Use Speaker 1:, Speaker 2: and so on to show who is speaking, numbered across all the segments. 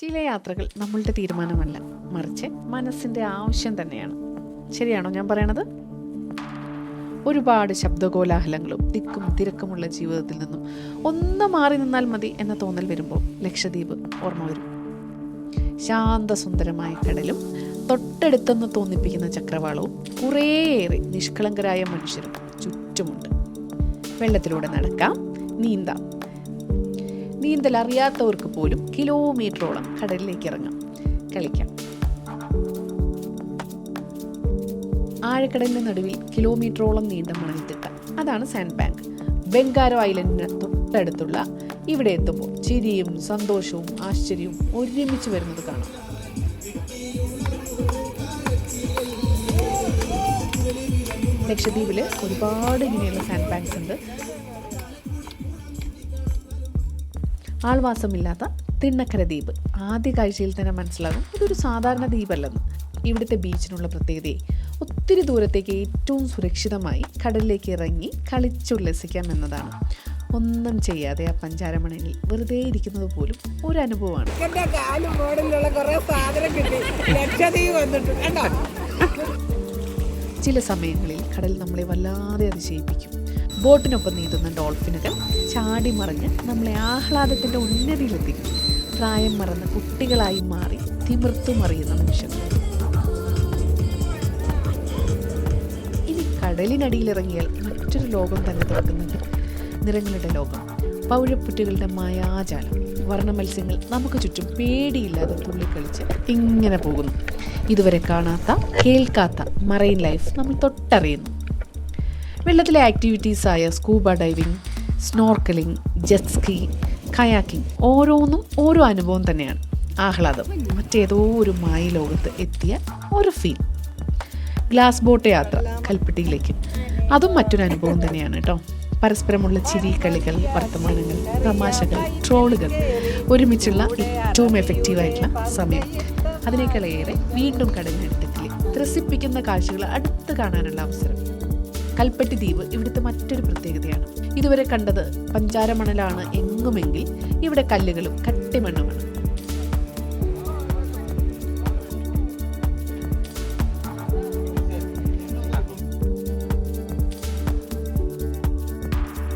Speaker 1: ചില യാത്രകൾ നമ്മളുടെ തീരുമാനമല്ല. മറിച്ച് മനസ്സിന്റെ ആവശ്യം തന്നെയാണ്. ശരിയാണോ ഞാൻ പറയണത്? ഒരുപാട് ശബ്ദകോലാഹലങ്ങളും തിക്കും തിരക്കുമുള്ള ജീവിതത്തിൽ നിന്നും ഒന്ന് മാറി നിന്നാൽ മതി എന്ന തോന്നൽ വരുമ്പോൾ ലക്ഷദ്വീപ് ഓർമ്മ വരും. ശാന്തസുന്ദരമായ കടലും തൊട്ടടുത്തെന്ന് തോന്നിപ്പിക്കുന്ന ചക്രവാളവും കുറേയേറെ നിഷ്കളങ്കരായ മനുഷ്യരും ചുറ്റുമുണ്ട്. വെള്ളത്തിലൂടെ നടക്കാം. നീന്താം. നീന്തൽ അറിയാത്തവർക്ക് പോലും കിലോമീറ്ററോളം കടലിലേക്ക് ഇറങ്ങാം. കളിക്കാം. ആഴക്കടലിന്റെ നടുവിൽ കിലോമീറ്ററോളം നീണ്ട മണൽത്തിട്ട അതാണ് സാൻഡ് ബാങ്ക് ബംഗാരോ ഐലൻഡിന് തൊട്ടടുത്തുള്ള ഇവിടെ എത്തുമ്പോൾ ചിരിയും സന്തോഷവും ആശ്ചര്യവും ഒരുമിച്ച് വരുന്നത് കാണാം. ലക്ഷദ്വീപിൽ ഒരുപാട് ഇങ്ങനെയുള്ള സാൻഡ് ബാങ്ക്സ് ഉണ്ട്. ആൾവാസമില്ലാത്ത തിണ്ണക്കര ദ്വീപ്. ആദ്യ കാഴ്ചയിൽ തന്നെ മനസ്സിലാകും ഇതൊരു സാധാരണ ദ്വീപല്ലെന്ന്. ഇവിടുത്തെ ബീച്ചിനുള്ള പ്രത്യേകതയെ ഒത്തിരി ദൂരത്തേക്ക് ഏറ്റവും സുരക്ഷിതമായി കടലിലേക്ക് ഇറങ്ങി കളിച്ചുല്ലസിക്കാം എന്നതാണ്. ഒന്നും ചെയ്യാതെ ആ പഞ്ചാരമണയിൽ വെറുതെ ഇരിക്കുന്നത് പോലും ഒരു അനുഭവമാണ് ചില സമയങ്ങളിൽ കടൽ നമ്മളെ വല്ലാതെ അതിശയിപ്പിക്കും. ബോട്ടിനൊപ്പം നീന്തുന്ന ഡോൾഫിനുകൾ ചാടി മറിഞ്ഞ് നമ്മളെ ആഹ്ലാദത്തിന്റെ ഉന്നതിയിലെത്തിക്കും പ്രായം മറന്ന് കുട്ടികളായി മാറി തിമിർത്തു മറിയുന്ന നിമിഷങ്ങൾ ഇനി കടലിനടിയിലിറങ്ങിയാൽ മറ്റൊരു ലോകം തന്നെ തുറക്കുന്നുണ്ട്. നിറങ്ങളുടെ ലോകം പൗഴപ്പുറ്റുകളുടെ മായാജാലം വർണ മത്സ്യങ്ങൾ നമുക്ക് ചുറ്റും പേടിയില്ലാതെ തുള്ളിക്കളിച്ച് ഇങ്ങനെ പോകുന്നു. ഇതുവരെ കാണാത്ത കേൾക്കാത്ത മറൈൻ ലൈഫ് നമ്മൾ തൊട്ടറിയുന്നു. വെള്ളത്തിലെ ആക്ടിവിറ്റീസായ scuba diving snorkelling jet ski kayaking ഓരോന്നും ഓരോ അനുഭവം തന്നെയാണ്. ആഹ്ലാദം. മറ്റേതോ ഒരു മായി ലോകത്ത് എത്തിയ ഒരു ഫീൽ ഗ്ലാസ് ബോട്ട് യാത്ര കൽപ്പട്ടിയിലേക്ക്. അതും മറ്റൊരു അനുഭവം തന്നെയാണ് കേട്ടോ പരസ്പരമുള്ള ചിരി കളികൾ വർത്തമാനങ്ങൾ തമാശകൾ ട്രോളുകൾ ഒരുമിച്ചുള്ള ഏറ്റവും എഫക്റ്റീവായിട്ടുള്ള സമയം. അതിനേക്കാളേറെ വീണ്ടും കടലിനടുത്തെത്തി ത്രസിപ്പിക്കുന്ന കാഴ്ചകൾ അടുത്ത് കാണാനുള്ള അവസരം. കൽപ്പട്ടി ദ്വീപ് ഇവിടുത്തെ മറ്റൊരു പ്രത്യേകതയാണ്. ഇതുവരെ കണ്ടത് പഞ്ചാരമണലാണ് എങ്ങുമെങ്കിൽ ഇവിടെ കല്ലുകളും കട്ടിമണ്ണുമാണ്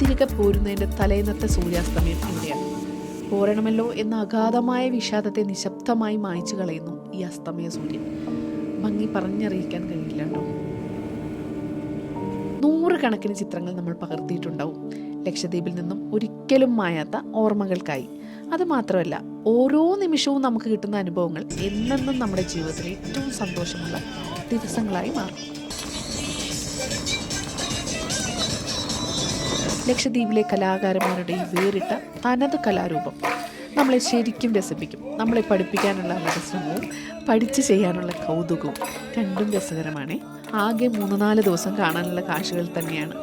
Speaker 1: തിരികെ പോരുന്നതിന്റെ തലേന്നത്തെ സൂര്യാസ്തമയം ഇവിടെയാണ്. പോരണമല്ലോ എന്ന അഗാധമായ വിഷാദത്തെ നിശബ്ദമായി മായ്ച്ചു കളയുന്നു ഈ അസ്തമയ സൂര്യൻ. ഭംഗി പറഞ്ഞറിയിക്കാൻ കഴിയില്ല കേട്ടോ. നൂറുകണക്കിന് ചിത്രങ്ങൾ നമ്മൾ പകർത്തിയിട്ടുണ്ടാവും. ലക്ഷദ്വീപിൽ നിന്നും ഒരിക്കലും മായാത്ത ഓർമ്മകൾക്കായി. അതുമാത്രമല്ല ഓരോ നിമിഷവും നമുക്ക് കിട്ടുന്ന അനുഭവങ്ങൾ എന്നെന്നും നമ്മുടെ ജീവിതത്തിൽ ഏറ്റവും സന്തോഷമുള്ള ദിവസങ്ങളായി മാറും. ലക്ഷദ്വീപിലെ കലാകാരന്മാരുടെ ഈ വേറിട്ട തനത് കലാരൂപം നമ്മളെ ശരിക്കും രസിപ്പിക്കും. നമ്മളെ പഠിപ്പിക്കാനുള്ള അവരുടെ ശ്രമവും പഠിച്ച് ചെയ്യാനുള്ള കൗതുകവും രണ്ടും രസകരമാണ്. ആകെ മൂന്ന് നാല് ദിവസം കാണാനുള്ള കാഴ്ചകൾ തന്നെയാണ്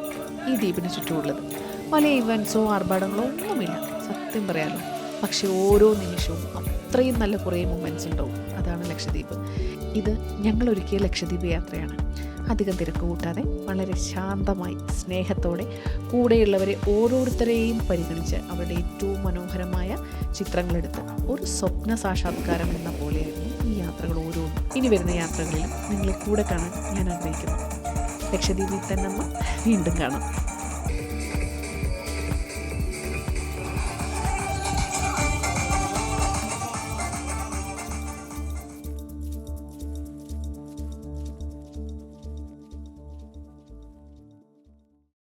Speaker 1: ഈ ദ്വീപിന് ചുറ്റുമുള്ളത്. പല ഇവൻസോ ആർഭാടങ്ങളോ ഒന്നുമില്ല. സത്യം പറയാലോ. പക്ഷേ ഓരോ നിമിഷവും അത്രയും നല്ല കുറേ മൊമെന്റ്സ് ഉണ്ടാവും. അതാണ് ലക്ഷദ്വീപ്. ഇത് ഞങ്ങൾ ഒരുക്കിയ ലക്ഷദ്വീപ് യാത്രയാണ്. അധികം തിരക്ക് കൂട്ടാതെ വളരെ ശാന്തമായി സ്നേഹത്തോടെ കൂടെയുള്ളവരെ ഓരോരുത്തരെയും പരിഗണിച്ച് അവരുടെ ഏറ്റവും മനോഹരമായ ചിത്രങ്ങളെടുത്ത് ഒരു സ്വപ്ന സാക്ഷാത്കാരം എന്ന പോലെയായിരുന്നു യാത്രകൾ ഓരോന്നും ഇനി വരുന്ന യാത്രകളിലും നിങ്ങളെ കൂടെ കാണാൻ ഞാൻ ആഗ്രഹിക്കുന്നു. ലക്ഷദ്വീപിൽ തന്നെ വീണ്ടും കാണാം.